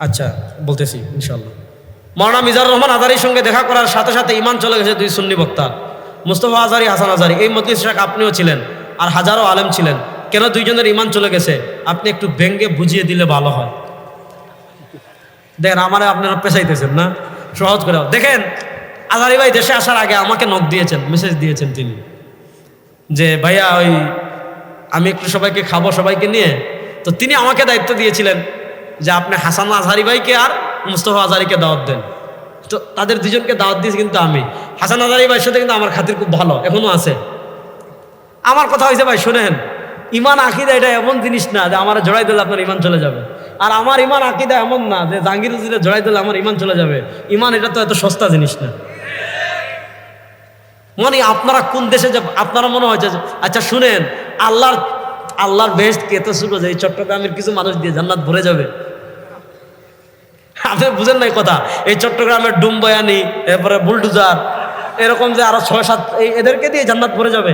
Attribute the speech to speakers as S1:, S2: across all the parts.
S1: আচ্ছা বলতেছি ইনশাল্লাহ মৌলানা মিজার রহমান আজারির সঙ্গে দেখা করার সাথে সাথে ইমান চলে গেছে দুই সুন্নি বক্তা। মুস্তফা আজারি হাসান আজারি এই মজলিস শাক আপনিও ছিলেন আর হাজারো আলেম ছিলেন। কেন দুইজনের ইমান চলে গেছে? আপনি একটু ব্যঙ্গে বুঝিয়ে দিলে ভালো হয়। দেখেন, আমার আপনারা পেশাইতেছেন না? সহজ করে দেখেন আজারি ভাই দেশে আসার আগে আমাকে নক দিয়েছেন মেসেজ দিয়েছেন তিনি। যে, ভাইয়া, ওই, আমি একটু সবাইকে খাব সবাইকে নিয়ে। তো তিনি আমাকে দায়িত্ব দিয়েছিলেন যে আপনি হাসান আজহারি ভাইকে আর মুস্তফা আজহারিকে দাওয়াত দেন। তো তাদের দুজনকে দাওয়াত দিয়েছি কিন্তু আমি। হাসান আজহারি ভাইয়ের সাথে কিন্তু আমার খাতির খুব ভালো, এখনও আছে। আমার কথা হয়েছে ভাই, শোনেন, ইমান আকিদা এটা এমন জিনিস না যে আমার জড়াই দিলে আপনার ইমান চলে যাবে। আর আমার ইমান আকিদা এমন না যে জাহাঙ্গীর উজিরে জড়াই দিলে আমার ইমান চলে যাবে। ইমান এটা তো এত সস্তা জিনিস না। মানে আপনারা কোন দেশে যে, আপনারা মনে হয় যে আচ্ছা শুনেন, আল্লাহর আল্লাহর বেস্ট কে তো শুরু এই চট্টগ্রামের কিছু মানুষ দিয়ে জান্নাত ভরে যাবে। আপনি বুঝেন নাই কথা। এই চট্টগ্রামের ডুমবয়ানি, এরপরে বুলডুজার, এরকম যে আরও ছয়, সাত এদেরকে দিয়ে জান্নাত ভরে যাবে।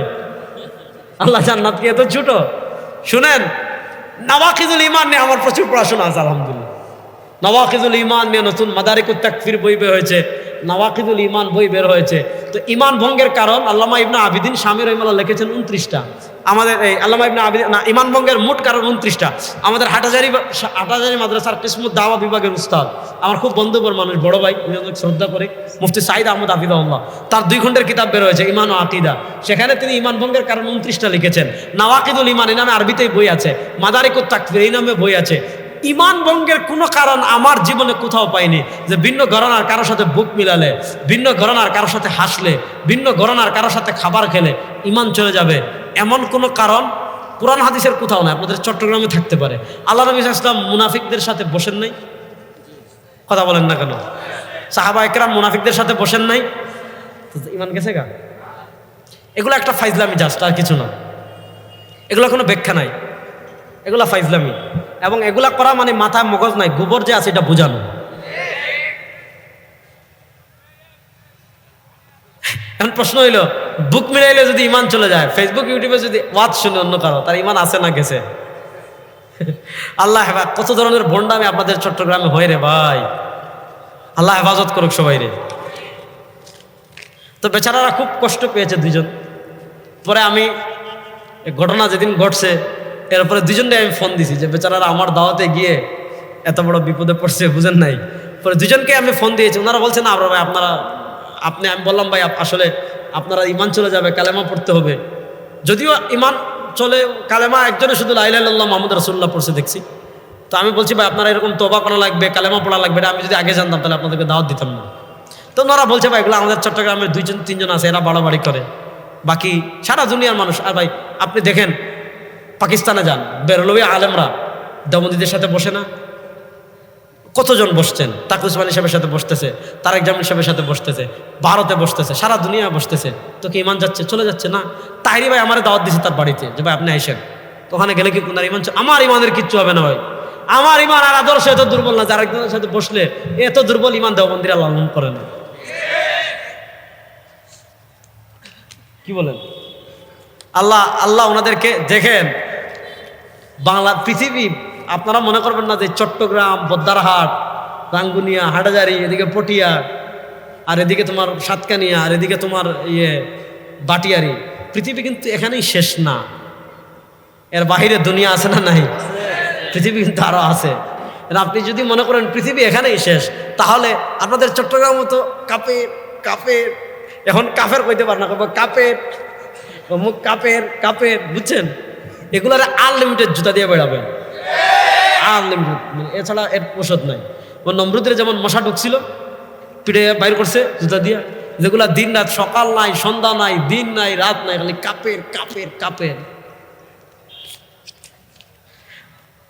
S1: আল্লাহ জান্নাত কি এত ছোট? শুনেন, নওয়াকিজুল ইমান নিয়ে আমার প্রচুর পড়াশোনা আছে, আলহামদুলিল্লাহ। নওয়াকিজুল ইমান নিয়ে নতুন মাদারিকুত তাকফির বই বের হয়েছে, নওয়াকিজুল ইমান বই বের হয়েছে। তো ইমান ভঙ্গের কারণ আল্লামা ইবনা আবিদিন স্বামী রহিমাল্লাহ লিখেছেন উনত্রিশটা। আমাদের এই আল্লামা ইবনা আবিদিন না, ইমানবঙ্গের মোট কারণ উনত্রিশটা। আমাদের হাটাজারি হাটাজারি মাদ্রাসার কিসমুদ দাওয়া বিভাগের উস্তাদ। আমার খুব বন্ধুবর মানুষ, বড় ভাই শ্রদ্ধা করে, মুফতি সাইদ আহমদ আবিদাউল্লাহ তার দুই খণ্ডের কিতাব বের হয়েছে, ইমান ও আকিদা। সেখানে তিনি ইমানবঙ্গের কারণ উনত্রিশটা লিখেছেন। নাওয়াকিদুল ইমান এই নামে আরবিতেই বই আছে। মাদারিকুত তাকফির, এই নামে বই আছে। ইমান ভঙ্গের কোনো কারণ আমার জীবনে কোথাও পাইনি। যে ভিন্ন ঘরনার কারোর সাথে বুক মিলালে, ভিন্ন ঘরনার কারোর সাথে হাসলে, ভিন্ন ঘরনার কারোর সাথে খাবার খেলে ইমান চলে যাবে। এমন কোনো কারণ কোরআন হাদিসের কোথাও নাই, আপনাদের চট্টগ্রামে থাকতে পারে। আল্লাহ নবী ইসলাম মুনাফিকদের সাথে বসেন নাই? কথা বলেন না কেন? সাহাবা একরাম মুনাফিকদের সাথে বসেন নাই? ইমান গেছে গা? এগুলো একটা ফাইজলামি জাস্ট, আর কিছু না। এগুলো কোনো ব্যাখ্যা নাই। এগুলো ফাইজলামি। এবং এগুলা করা মানে মাথায় মগজ নাই, গোবর যে আছে এটা বোঝানো। এখন প্রশ্ন হইল, বুক মিলাইলে যদি ইমান চলে যায় ফেসবুক ইউটিউবে যদি ওয়াজ শুনে অন্য কারও, তার ইমান আছে না গেছে? আল্লাহ হেফা কত ধরনের ভণ্ডামি আপনাদের চট্টগ্রামে হয় রে ভাই। আল্লাহ হেফাজত করুক সবাই রে। তো বেচারারা খুব কষ্ট পেয়েছে দুজন পরে আমি ঘটনা যেদিন ঘটছে এরপরে দুজনকে আমি ফোন দিছি যে, বেচারারা আমার দাওয়াতে গিয়ে এত বড় বিপদে পড়ছে, বুঝেন নাই? পরে দুজনকে আমি ফোন দিয়েছি। ওনারা বলছেন না ভাই, আপনারা, আপনি, আমি বললাম, ভাই আসলে আপনারা ইমান চলে যাবে, কালেমা পড়তে হবে। যদিও ইমান চলে, কালেমা একজনে শুধু লাইলাল্লাহ মাহমুদ রসুল্লাহ পড়ছে দেখছি। তো আমি বলছি, ভাই, আপনারা এরকম তোবা করা লাগবে, কালেমা পড়া লাগবে আমি যদি আগে জানতাম, তাহলে আপনাদেরকে দাওয়াত দিতাম না। তো ওনারা বলছে, ভাই, এগুলো আমাদের চট্টগ্রামের দুইজন, তিনজন আছে, এরা বাড়াবাড়ি করে। বাকি সারা দুনিয়ার মানুষ, আর ভাই, আপনি দেখেন পাকিস্তানে যান। বেরলবি আলেমরা দেবন্দীদের সাথে বসে না? কতজন বসছেন? তাক উসমান সাহেবের সাথে বসতেছে, তারেক জামিল সাহেবের সাথে বসতেছে, ভারতে বসতেছে, সারা দুনিয়া বসতেছে। তো কি ইমান যাচ্ছে? চলে যাচ্ছে না? তাইরি ভাই আমার দাওয়াত দিছে তার বাড়িতে, যে ভাই আপনি আইসেন। ওখানে গেলে কি কোনার ইমান আমার ইমানের কিচ্ছু হবে না ভাই। আমার ইমান আর আদর্শ এত দুর্বল না যার একজনের সাথে বসলে এত দুর্বল ইমান দেওবন্দিরা লালন করে না। কি বলেন? আল্লাহ আল্লাহ ওনাদেরকে দেখেন বাংলা পৃথিবী, আপনারা মনে করবেন না যে চট্টগ্রাম, বদ্দারহাট, রাঙ্গুনিয়া হাটাজারি এদিকে পটিয়া আর এদিকে তোমার সাতকানিয়া, আর এদিকে তোমার ইয়ে বাটিয়ারি। পৃথিবী কিন্তু এখানেই শেষ না। এর বাহিরে দুনিয়া আছে না নাই? পৃথিবী কিন্তু আরও আছে। আপনি যদি মনে করেন পৃথিবী এখানেই শেষ, তাহলে আপনাদের চট্টগ্রাম মতো কাপের কাপের এখন কাফের কইতে পার না কাপের অমুক কাপের কাপের, বুঝছেন? এগুলার আনলিমিটেড জুতা দিয়ে বেড়াবেন। আনলিমিটেড মানে এছাড়া এর ওষুধ নাই। ও নমরুদের যেমন মশা ঢুকছিল, পিঠে বাইর করছে জুতা দিয়ে। যেগুলা দিন রাত, সকাল নাই, সন্ধ্যা নাই, দিন নাই, রাত নাই, খালি কাপের কাপের কাপের।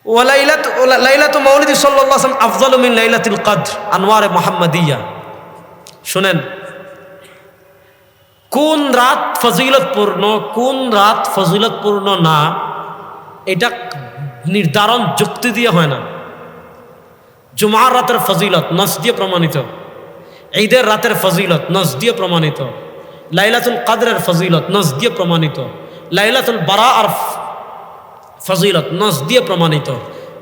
S1: ওয়ালাইলাত লাইলাত মৌলিদি সাল্লাল্লাহু আলাইহি আফজালু মিন লাইলাতিল কদর আনওয়ারে মুহাম্মাদিয়া। শুনেন, কোন রাত ফজিলতপূর্ণ, কোন রাত ফজিলতপূর্ণ না এটা নির্ধারণ যুক্তি দিয়ে হয় না। জুমার রাতের ফজিলত নস দিয়ে প্রমাণিত। ঈদের রাতের ফজিলত নস দিয়ে প্রমাণিত। লাইলাতুল কাদরের ফজিলত নস দিয়ে প্রমাণিত। লাইলাতুল বারা আর ফজিলত নস দিয়ে প্রমাণিত।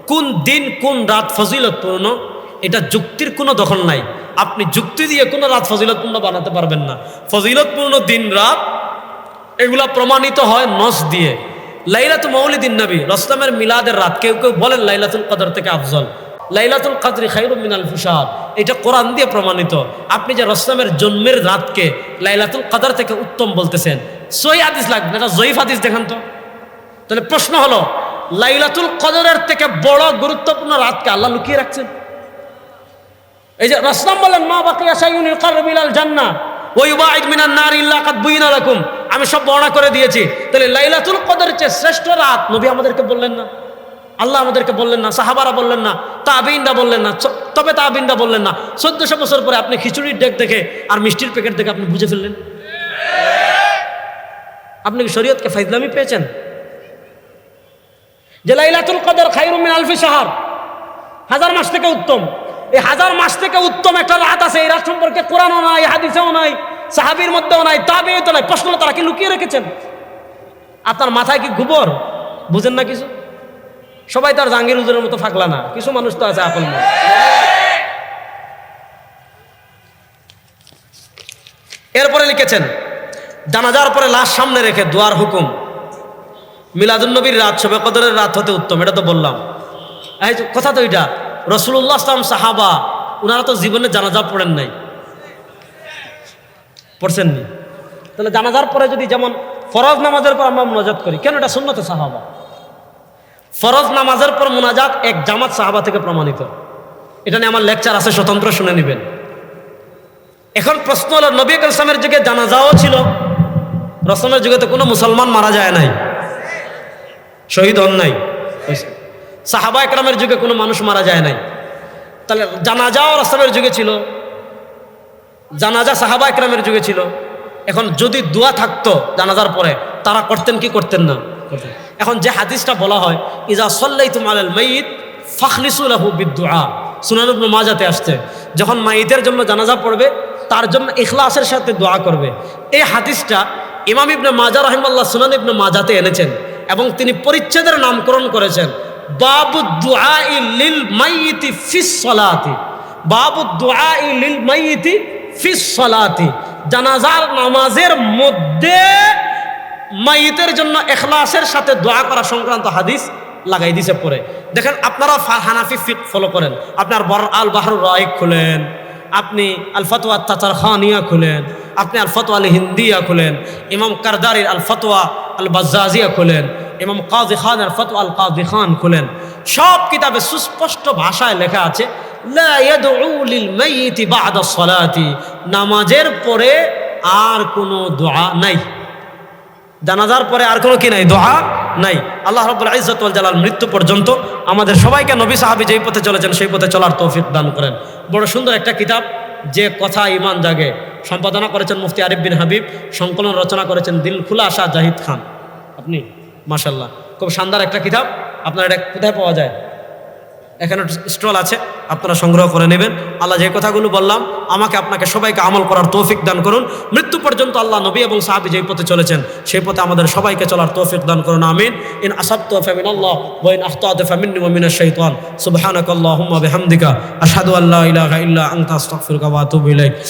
S1: কোন দিন, কোন রাত ফজিলতপূর্ণ এটা যুক্তির কোনো দখল নাই। আপনি যুক্তি দিয়ে কোনো রাত ফজিলতপূর্ণ বানাতে পারবেন না। ফজিলতপূর্ণ দিন, রাত, এগুলা প্রমাণিত হয় নস দিয়ে। লাইলাতুল মৌলিদিন নবী, রসলামের মিলাদের রাত। কেউ কেউ বলেন লাইলাতুল কদর থেকে আফজল। লাইলাতুল কাদরি খাইরুম মিনাল ফুসাদ। এটা কোরআন দিয়ে প্রমাণিত। আপনি যে রসলামের জন্মের রাতকে লাইলাতুল কদর থেকে উত্তম বলতেছেন, সই হাদিস লাগবে এটা জয়ীফ হাদিস, দেখান তো। তাহলে প্রশ্ন হলো, লাইলাতুল কদরের থেকে বড় গুরুত্বপূর্ণ রাতকে আল্লাহ লুকিয়ে রাখছেন? এই যে রসলাম বলেন, মা বাকিয়া সাইউন ইউকাররু ইলাল জান্নাহ, ওয়া ইউবাইদ মিনান নার ইল্লা কাদ বুইনা লাকুম। আমি সব বর্ণনা করে দিয়েছি। তাহলে লাইলাতুল কদরের চেয়ে শ্রেষ্ঠ রাত নবী আমাদেরকে বললেন না। আল্লাহ আমাদেরকে বললেন না, সাহাবারা বললেন না, তাবিনরা বললেন না তবে তাবিনরা বললেন না। চোদ্দশো বছর পরে আপনি খিচুড়ির ডেক দেখে আর মিষ্টির প্যাকেট দেখে আপনি বুঝে ফেললেন। আপনি কি শরীয়তকে ফাইজলামি পেয়েছেন? যে লাইলাতুল কদর খাইরুম মিন আলফি শাহর। হাজার মাস থেকে উত্তম। এই হাজার মাস থেকে উত্তম একটা রাত আছে, এই রাত সম্পর্কে কোরআনও নাই, হাদিসেও নাই। সাহাবির মধ্যেও নাই তাবেও তো নাই। প্রশ্ন তারা কি লুকিয়ে রেখেছেন? আপনার মাথায় কি গোবর? বুঝেন না কিছু? সবাই তার জাঙ্গির উজুরের মতো ফাঁকলা না। কিছু মানুষ তো আছে আপন এরপরে লিখেছেন, জানাজার পরে লাশ সামনে রেখে দুয়ার হুকুম। মিলাদুন্নবীর রাত, শবে কদরের রাত হতে উত্তম, এটা তো বললাম। কথা তো এটা রসুল্লাহ সাহাবা ওনারা তো জীবনে জানাজা পড়েন নাই। পড়ছেননি তাহলে জানাজার পরে যদি যেমন ফরজ নামাজের পর আমরা মোনাজাত করি, কেন এটা সুন্নতে সাহাবা? ফরজ নামাজের পর মোনাজাত এক জামাত সাহাবা থেকে প্রমাণিত। এটা নিয়ে আমার লেকচার আছে, স্বতন্ত্র শুনে নেবেন। এখন প্রশ্ন হলো, নবী ইসলামের যুগে জানাজাও ছিল রসমের যুগে তো কোনো মুসলমান মারা যায় নাই, শহীদ হন নাই সাহাবা একরামের যুগে কোনো মানুষ মারা যায় নাই। তাহলে জানাজাও রসমের যুগে ছিল জানাজা সাহাবা একরামের যুগে ছিল। এখন যদি দোয়া থাকতো জানাজার পরে তারা করতেন কি করতেন না। এখন যে হাদিসটা বলা হয় ইজা সল্লাই তুমাল মাইত ফাখলিসুলাহু বিদুআ সুনান ইবনে মাজাতে আসছে। যখন মাইতের জন্য জানাজা পড়বে তার জন্য ইখলাসের সাথে দোয়া করবে। এই হাদিসটা ইমাম ইবনে মাজা রহিমাল্লাহ সুনান ইবনে মাজাতে এনেছেন এবং তিনি পরিচ্ছেদের নামকরণ করেছেন। বাবু দুআ লিল মাইতি ফিস সলাতি বাবু দুআ লিল মাইতি ফিস সলাতি, জানাজার নামাজের মধ্যে মাইতের জন্য এখলাসের সাথে দোয়া করা সংক্রান্ত হাদিস লাগাই দিছে পরে। দেখেন আপনারা হানাফি ফিক ফলো করেন। আপনার বর আল বাহরুর রায় খুলেন, আপনি আল ফতোয়া তাতার খানিয়া খুলেন, আপনি আল ফতোয়া আল হিন্দিয়া খুলেন, ইমাম কারদারির আল ফতোয়া আল বাজ্জাজিয়া খুলেন, ইমাম কাজী খান আল আল কাজী খান খুলেন। সব কিতাবে সুস্পষ্ট ভাষায় লেখা আছে নামাজের পরে আর কোনো দোয়া নাই। জানাজার পরে আর কোনো কি নাই? দোয়া নাই। আল্লাহ রব্বুল ইজ্জত ওয়াল জালাল মৃত্যু পর্যন্ত আমাদের সবাইকে নবী সাহাবী যেই পথে চলেছেন সেই পথে চলার তৌফিক দান করেন। বড় সুন্দর একটা কিতাব, যে কথা ইমান জাগে। সম্পাদনা করেছেন মুফতি আরিফ বিন হাবিব, সংকলন রচনা করেছেন দিল খুলা শাহ জাহিদ খান। আপনি মাশাল্লাহ খুব শানদার একটা কিতাব, আপনার এটা কোথায় পাওয়া যায়? এখানে স্টল আছে, আপনারা সংগ্রহ করে নেবেন। আল্লাহ যে কথাগুলো বললাম, আমাকে আপনাকে সবাইকে আমল করার তৌফিক দান করুন। মৃত্যু পর্যন্ত আল্লাহ নবী এবং সাহাবি যেই পথে চলেছেন, সেই পথে আমাদের সবাইকে চলার তৌফিক দান করুন, আমিন। ইন আসাবতু ফ্যামিন আল্লাহ ওয়া ইন ফ্যামিন ফামিন্নি ওয়া মিনাশ শাইতান। সুবহানাকাল্লাহুম্মা বিহামদিকা। আশহাদু আল্লা ইলাহা ইল্লা আনতা, আস্তাগফিরুকা ওয়া আতুবু ইলাইক।